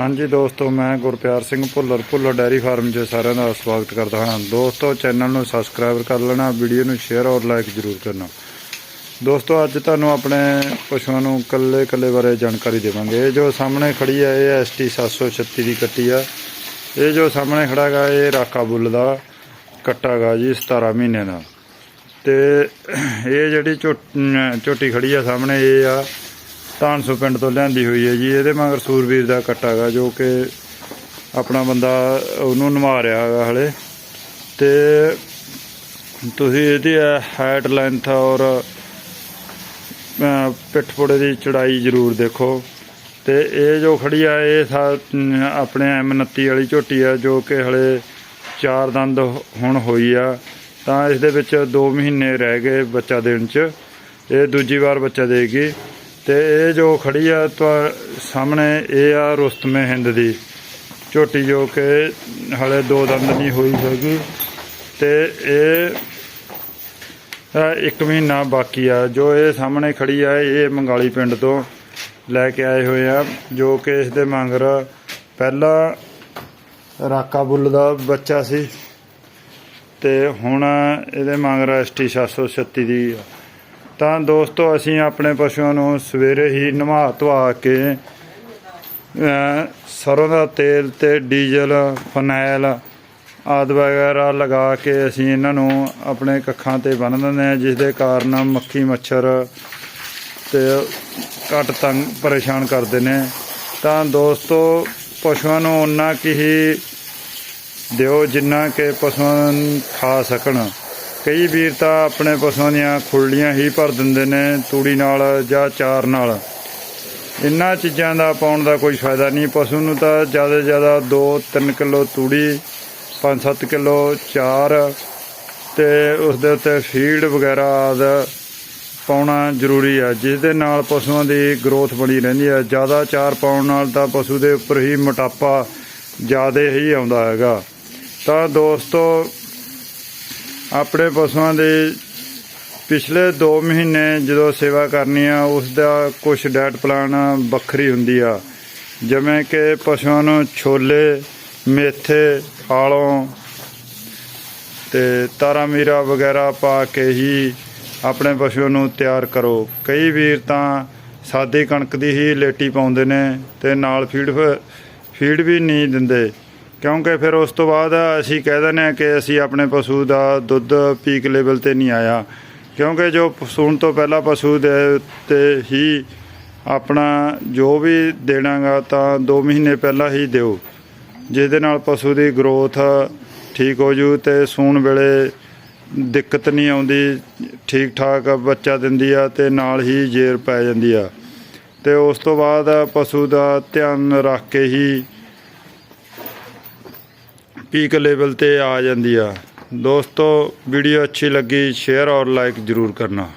ਹਾਂਜੀ ਦੋਸਤੋ, ਮੈਂ ਗੁਰਪਿਆਰ ਸਿੰਘ ਭੁੱਲਰ ਭੁੱਲਰ ਡੈਰੀ ਫਾਰਮ 'ਚ ਸਾਰਿਆਂ ਦਾ ਸਵਾਗਤ ਕਰਦਾ ਹਾਂ। ਦੋਸਤੋ, ਚੈਨਲ ਨੂੰ ਸਬਸਕ੍ਰਾਈਬ ਕਰ ਲੈਣਾ, ਵੀਡੀਓ ਨੂੰ ਸ਼ੇਅਰ ਔਰ ਲਾਈਕ ਜ਼ਰੂਰ ਕਰਨਾ। ਦੋਸਤੋ, ਅੱਜ ਤੁਹਾਨੂੰ ਆਪਣੇ ਪਸ਼ੂਆਂ ਨੂੰ ਕੱਲੇ ਕੱਲੇ ਬਾਰੇ ਜਾਣਕਾਰੀ ਦੇਵਾਂਗੇ। ਇਹ ਜੋ ਸਾਹਮਣੇ ਖੜੀ ਹੈ ਇਹ ਐਸਟੀ 736 ਦੀ ਕੱਟੀ ਆ। ਇਹ ਜੋ ਸਾਹਮਣੇ ਖੜਾ ਗਾ, ਇਹ ਰਾਕਾ ਬੁੱਲ ਦਾ ਕੱਟਾ ਗਾ ਜੀ 17 ਮਹੀਨੇ ਦਾ। ਤੇ ਇਹ ਜਿਹੜੀ ਝੋ- ਝੋਟੀ ਖੜੀ ਆ ਸਾਹਮਣੇ, ਇਹ ਆ ਧਾਨਸੋ ਪਿੰਡ ਤੋਂ ਲਿਆਂਦੀ ਹੋਈ ਹੈ ਜੀ ਇਹਦੇ ਮਗਰ ਸੂਰਵੀਰ ਦਾ ਕੱਟਾ ਗਾ ਜੋ ਕਿ ਆਪਣਾ ਬੰਦਾ ਉਹਨੂੰ ਨਵਾ ਰਿਹਾ ਹੈਗਾ ਹਲੇ। ਤੇ ਤੁਸੀਂ ਇਹਦੀ ਹਾਈਟ ਲੈਂਥ ਔਰ ਅਹ, ਪਿੱਠ ਪੁੜੇ ਦੀ ਚੜਾਈ ਜ਼ਰੂਰ ਦੇਖੋ। ਤੇ ਇਹ ਜੋ ਖੜੀ ਆ ਇਹ ਸਾ- ਅਮ, ਆਪਣੇ M29 ਵਾਲੀ ਝੋਟੀ ਆ ਜੋ ਕਿ ਹਲੇ ਚਾਰ ਦੰਦ ਹੁਣ ਹੋਈ ਆ। ਤਾਂ ਇਸ ਦੇ ਵਿੱਚ 2 ਮਹੀਨੇ ਰਹਿ ਗਏ ਬੱਚਾ ਦੇਣ ਚ। ਇਹ ਦੂਜੀ ਵਾਰ ਬੱਚਾ ਦੇਗੀ। ਤੇ ਇਹ ਜੋ ਖੜੀ ਆ ਤੁਹਾ ਸਾਹਮਣੇ, ਇਹ ਆ ਰੁਸਤਮੇ ਹਿੰਦ ਦੀ। ਝੋਟੀ ਜੋ ਕਿ ਹਲੇ ਦੋ ਦੰਦ ਨਹੀਂ ਹੋਈ ਹੈਗੀ। ਤੇ ਇਹ ਇੱਕ ਮਹੀਨਾ ਬਾਕੀ ਆ। ਜੋ ਇਹ ਸਾਹਮਣੇ ਖੜੀ ਆ, ਇਹ ਮੰਗਾਲੀ ਪਿੰਡ ਤੋਂ ਲੈ ਕੇ ਆਏ ਹੋਏ ਆ, ਜੋ ਕਿ ਇਸ ਦੇ ਮੰਗਰ ਪਹਿਲਾ ਰਾਕਾ ਬੁੱਲ ਦਾ ਬੱਚਾ ਸੀ। ਤੇ ਹੁਣ ਇਹਦੇ ਮੰਗਰ ਐਸਟੀ 736 ਦੀ ਆ। ਤਾਂ ਦੋਸਤੋ ਅਸੀਂ ਆਪਣੇ ਪਸ਼ੂਆਂ ਨੂੰ ਸਵੇਰੇ ਹੀ ਨਵਾ ਧਵਾ ਕੇ ਅ, ਸਰੋਂ ਦਾ ਤੇਲ ਤੇ ਡੀਜ਼ਲ ਫਨੈਲ ਆਦਿ ਵਗੈਰਾ ਲਗਾ ਕੇ ਅਸੀਂ ਇਹਨਾਂ ਨੂੰ ਆਪਣੇ ਕੱਖਾਂ ਤੇ ਬੰਨ੍ਹ ਦਿੰਦੇ ਹਾਂ ਜਿਸ ਦੇ ਕਾਰਨ ਮੱਖੀ ਮੱਛਰ ਤੇ ਘੱਟ ਤੰਗ ਪਰੇਸ਼ਾਨ ਕਰਦੇ ਨੇ। ਤਾਂ ਦੋਸਤੋ ਪਸ਼ੂਆਂ ਨੂੰ ਉਨਾ ਕੀ ਹੀ ਦਿਓ ਜਿੰਨਾ ਕਿ ਪਸ਼ੂਆਂ ਖਾ ਸਕਣ। ਕਈ ਵੀਰ ਤਾਂ ਆਪਣੇ ਪਸ਼ੂਆਂ ਦੀਆਂ ਖੁਰਲੀਆਂ ਹੀ ਭਰ ਦਿੰਦੇ ਨੇ ਤੂੜੀ ਨਾਲ ਜਾਂ ਚਾਰ ਨਾਲ। ਇਹਨਾਂ ਚੀਜ਼ਾਂ ਦਾ ਪਾਉਣ ਦਾ ਕੋਈ ਫਾਇਦਾ ਨਹੀਂ। ਪਸ਼ੂ ਨੂੰ ਤਾਂ ਜ਼ਿਆਦਾ ਜ਼ਿਆਦਾ 2-3 ਕਿਲੋ ਤੂੜੀ 5-7 ਕਿਲੋ ਚਾਰ ਤੇ ਉਸ ਦੇ ਉੱਤੇ ਫੀਡ ਵਗੈਰਾ ਆਦਿ ਪਾਉਣਾ ਜ਼ਰੂਰੀ ਆ ਜਿਸ ਦੇ ਨਾਲ ਪਸ਼ੂਆਂ ਦੀ ਗਰੋਥ ਬਣੀ ਰਹਿੰਦੀ ਹੈ ਜ਼ਿਆਦਾ ਚਾਰ ਪਾਉਣ ਨਾਲ ਤਾਂ ਪਸ਼ੂ ਦੇ ਉੱਪਰ ਹੀ ਮੋਟਾਪਾ ਜ਼ਿਆਦਾ ਹੀ ਆਉਂਦਾ ਹੈਗਾ। ਤਾਂ ਦੋਸਤੋ ਆਪਣੇ ਪਸ਼ੂਆਂ ਦੇ ਪਿਛਲੇ 2 ਮਹੀਨੇ ਜਦੋਂ ਸੇਵਾ ਕਰਨੀ ਆ, ਉਸ ਦਾ ਕੁਝ ਡਾਇਟ ਪਲਾਨ ਵੱਖਰੀ ਹੁੰਦੀ ਆ। ਜਿਵੇਂ ਕਿ ਪਸ਼ੂਆਂ ਨੂੰ ਛੋਲੇ, ਮੇਥੇ ਆਲੋਂ ਤੇ ਤਾਰਾ ਮੀਰਾ ਵਗੈਰਾ ਪਾ ਕੇ ਹੀ ਆਪਣੇ ਪਸ਼ੂ ਨੂੰ ਤਿਆਰ ਕਰੋ। ਕਈ ਵੀਰ ਤਾਂ ਸਾਦੀ ਕਣਕ ਦੀ ਹੀ ਲੇਟੀ ਪਾਉਂਦੇ ਨੇ ਤੇ ਨਾਲ ਫੀਡ ਫੀਡ ਵੀ ਨਹੀਂ ਦਿੰਦੇ। ਕਿਉਂਕਿ ਫਿਰ ਉਸ ਤੋਂ ਬਾਅਦ ਅਸੀਂ ਕਹਿ ਦਿੰਦੇ ਹਾਂ ਕਿ ਅਸੀਂ ਆਪਣੇ ਪਸ਼ੂ ਦਾ ਦੁੱਧ ਪੀਕ ਲੈਵਲ ਤੇ ਨਹੀਂ ਆਇਆ। ਕਿਉਂਕਿ ਜੋ ਸੂਣ ਤੋਂ ਪਹਿਲਾਂ ਪਸ਼ੂ ਦੇ ਉੱਤੇ ਹੀ ਆਪਣਾ ਜੋ ਵੀ ਦੇਣਾਗਾ ਤਾਂ 2 ਮਹੀਨੇ ਪਹਿਲਾਂ ਹੀ ਦਿਓ। ਜਿਸਦੇ ਨਾਲ ਪਸ਼ੂ ਦੀ ਗਰੋਥ ਠੀਕ ਹੋ ਜੂ ਤੇ ਸੂਣ ਵੇਲੇ ਦਿੱਕਤ ਨਹੀਂ ਆਉਂਦੀ ਠੀਕ ਠਾਕ ਬੱਚਾ ਦਿੰਦੀ ਆ ਤੇ ਨਾਲ ਹੀ ਜੇਰ ਪੈ ਜਾਂਦੀ ਆ। ਤੇ ਉਸ ਤੋਂ ਬਾਅਦ ਪਸ਼ੂ ਦਾ ਧਿਆਨ ਰੱਖ ਕੇ ਹੀ ਪੀਕ ਲੈਵਲ ਤੇ ਆ ਜਾਂਦੀ ਆ। ਦੋਸਤੋ ਵੀਡੀਓ ਅੱਛੀ ਲੱਗੀ ਸ਼ੇਅਰ ਔਰ ਲਾਈਕ ਜ਼ਰੂਰ ਕਰਨਾ।